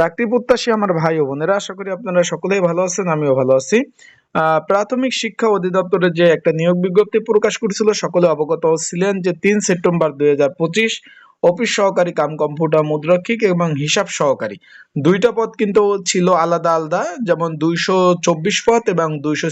চাকরি প্রত্যাশী আমার ভাই ও বোনেরা, আশা করি আপনারা সকলেই ভালো আছেন, আমিও ভালো আছি। প্রাথমিক শিক্ষা অধিদপ্তরের যে একটা নিয়োগ বিজ্ঞপ্তি প্রকাশ করেছিল, সকলে অবগত ছিলেন যে তিন সেপ্টেম্বর দুই হাজার পঁচিশ অফিস সহকারী, কাম কম্পিউটার, মুদ্রাক্ষিক এবং হিসাব সহকারী। দুইটা পদ কিন্তু ছিল আলাদা আলাদা, যেমন দুইশো চব্বিশ পদ এবং দুইশো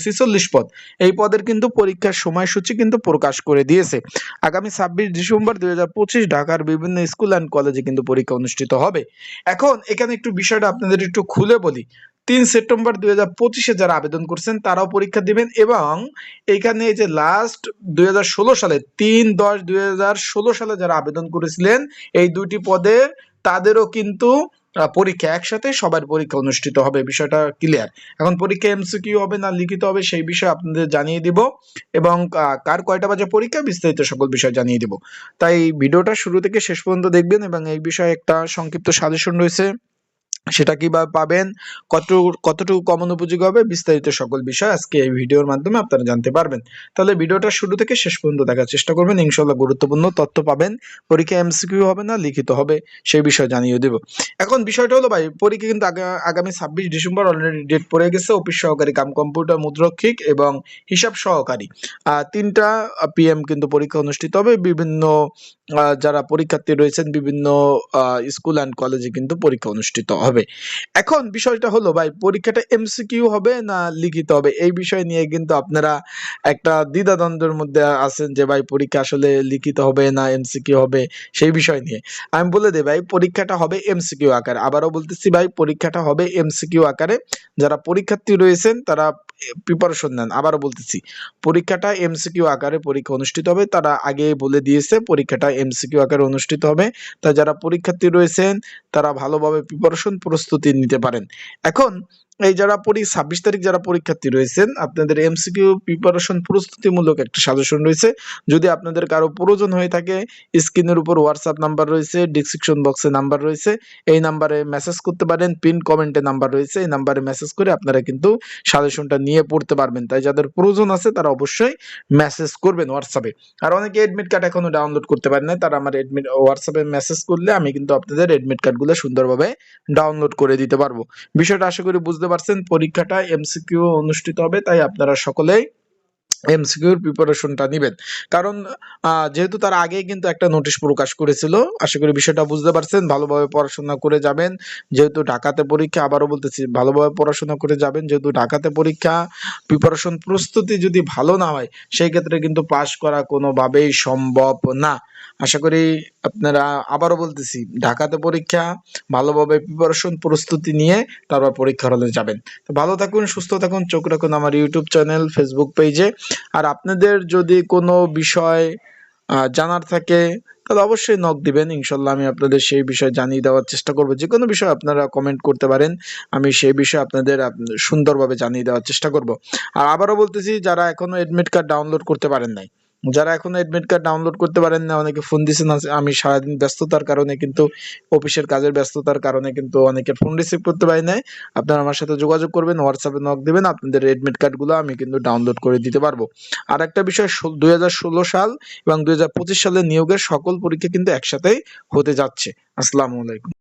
পদ। এই পদের কিন্তু পরীক্ষার সময়সূচি কিন্তু প্রকাশ করে দিয়েছে। আগামী ছাব্বিশ ডিসেম্বর দুই হাজার পঁচিশ ঢাকার বিভিন্ন স্কুল অ্যান্ড কলেজে কিন্তু পরীক্ষা অনুষ্ঠিত হবে। এখন এখানে একটু বিষয়টা আপনাদের একটু খুলে বলি। তিন সেপ্টেম্বর দুই হাজার পঁচিশে যারা আবেদন করছেন, তারাও পরীক্ষা দিবেন এবং এইখানে এই যে লাস্ট দুই হাজার ষোলো সালে, তিন দশ দুই সালে যারা আবেদন করেছিলেন, এই দুইটি পদে তাদেরও কিন্তু পরীক্ষা একসাথে সবার পরীক্ষা অনুষ্ঠিত হবে, বিষয়টা ক্লিয়ার এখন পরীক্ষা এমসিকিউ হবে না, লিখিত হবে, সেই বিষয়ে আপনাদের জানিয়ে দিব এবং কার কয়টা বাজে পরীক্ষা বিস্তারিত সকল বিষয় জানিয়ে দিব। তাই ভিডিওটা শুরু থেকে শেষ পর্যন্ত দেখবেন এবং এই বিষয়ে একটা সংক্ষিপ্ত সাজেশন রয়েছে। সেটা কীভাবে পাবেন কতটুকু কতটুকু কমন উপযোগী হবে, বিস্তারিত সকল বিষয় আজকে এই ভিডিওর মাধ্যমে আপনারা জানতে পারবেন। তাহলে ভিডিওটা শুরু থেকে শেষ পর্যন্ত দেখার চেষ্টা করবেন ইনশাল্লাহ গুরুত্বপূর্ণ তথ্য পাবেন। পরীক্ষা এমসিকিউ হবে না, লিখিত হবে, সেই বিষয় জানিয়ে দেব। এখন বিষয়টা হলো ভাই, পরীক্ষা কিন্তু আগামী ছাব্বিশ ডিসেম্বর অলরেডি ডেট পড়ে গেছে অফিস সহকারী কাম কম্পিউটার মুদ্রক্ষিক এবং হিসাব সহকারী। তিনটা পিএম কিন্তু পরীক্ষা অনুষ্ঠিত হবে, বিভিন্ন যারা পরীক্ষার্থী রয়েছেন, বিভিন্ন স্কুল অ্যান্ড কলেজে কিন্তু পরীক্ষা অনুষ্ঠিত হবে। এখন বিষয়টা হলো, ভাই, পরীক্ষাটা এমসিকিউ হবে না লিখিত হবে? এই বিষয় নিয়ে কিন্তু আপনারা একটা দ্বিধাদ্বন্দ্বের মধ্যে আছেন যে, ভাই, পরীক্ষা আসলে লিখিত হবে না এমসিকিউ হবে? সেই বিষয় নিয়ে। আমি বলে দিই, ভাই, পরীক্ষাটা হবে এমসিকিউ আকারে। আবারও বলতেছি, ভাই, পরীক্ষাটা হবে এমসিকিউ আকারে। যারা পরীক্ষার্থী রয়েছেন, তারা প্রিপারেশন নেন। আবারও বলতেছি, পরীক্ষাটা এমসিকিউ আকারে পরীক্ষা অনুষ্ঠিত হবে। তারা আগে বলে দিয়েছে, পরীক্ষাটা এমসিকিউ আকারে অনুষ্ঠিত হবে। তা যারা পরীক্ষার্থী রয়েছেন, তারা ভালোভাবে প্রিপারেশন প্রস্তুতি নিতে পারেন। এখন এই যারা পরি, ছাব্বিশ তারিখ যারা পরীক্ষার্থী রয়েছেন, আপনাদের এমসিকিউ প্রিপারেশন প্রস্তুতিমূলক একটা সাজেশন রয়েছে। যদি আপনাদের কারও প্রয়োজন হয়ে থাকে স্ক্রিনের উপর হোয়াটসঅ্যাপ নাম্বার রয়েছে ডিসক্রিপশন বক্সে নাম্বার রয়েছে। এই নাম্বারে মেসেজ করতে পারেন পিন কমেন্টে নাম্বার রয়েছে, এই নাম্বারে মেসেজ করে আপনারা কিন্তু সাজেশনটা নিয়ে পড়তে পারবেন। তাই যাদের প্রয়োজন আছে, তারা অবশ্যই মেসেজ করবেন হোয়াটসঅ্যাপে আর অনেকে এডমিট কার্ড এখনও ডাউনলোড করতে পারেন না তারা আমার এডমিট হোয়াটসঅ্যাপে মেসেজ করলে আমি কিন্তু আপনাদের এডমিট কার্ডগুলো সুন্দরভাবে ডাউনলোড করে দিতে পারব। বিষয়টা আশা করি বুঝতে পারছেন, পরীক্ষাটা এমসিকিউ অনুষ্ঠিত হবে, তাই আপনারা সকলেই এমসিকিউর প্রিপারেশনটা নেবেন। কারণ যেহেতু তার আগেই কিন্তু একটা নোটিশ প্রকাশ করেছিল, আশা করি বিষয়টা বুঝতে পারছেন, ভালোভাবে পড়াশোনা করে যাবেন। যেহেতু ঢাকাতে পরীক্ষা, আবারও বলতেছি, ভালোভাবে পড়াশোনা করে যাবেন, যেহেতু ঢাকাতে পরীক্ষা প্রিপারেশন প্রস্তুতি যদি ভালো না হয়, সেই ক্ষেত্রে কিন্তু পাশ করা কোনোভাবেই সম্ভব না। আশা করি আপনারা আবারও বলতেছি, ঢাকাতে পরীক্ষা, ভালোভাবে প্রিপারেশন প্রস্তুতি নিয়ে তারপর পরীক্ষার হলে যাবেন। তো ভালো থাকুন, সুস্থ থাকুন, চোখ রাখুন আমার ইউটিউব চ্যানেল ফেসবুক পেজে আর আপনাদের যদি কোনো বিষয় জানার থাকে, তাহলে অবশ্যই নক দিবেন। ইনশাল্লাহ আমি আপনাদের সেই বিষয়ে জানিয়ে দেওয়ার চেষ্টা করব। যে কোনো বিষয় আপনারা কমেন্ট করতে পারেন, আমি সেই বিষয়ে আপনাদের সুন্দরভাবে জানিয়ে দেওয়ার চেষ্টা করব। আর আবারও বলতেছি, যারা এখনও এডমিট কার্ড ডাউনলোড করতে পারেন নাই যারা এখনও এডমিট কার্ড ডাউনলোড করতে পারেন না, অনেকে ফোন দিচ্ছেন আমি সারাদিন ব্যস্ততার কারণে কিন্তু অফিসের কাজের ব্যস্ততার কারণে কিন্তু অনেকে ফোন রিসিভ করতে পারি নাই। আপনারা আমার সাথে যোগাযোগ করবেন হোয়াটসঅ্যাপে নক দেবেন, আপনাদের এডমিট কার্ডগুলো আমি কিন্তু ডাউনলোড করে দিতে পারব। আর একটা বিষয় দুই হাজার ষোলো সাল এবং দুই সালের নিয়োগের সকল পরীক্ষা কিন্তু একসাথেই হতে যাচ্ছে। আসসালামু আলাইকুম।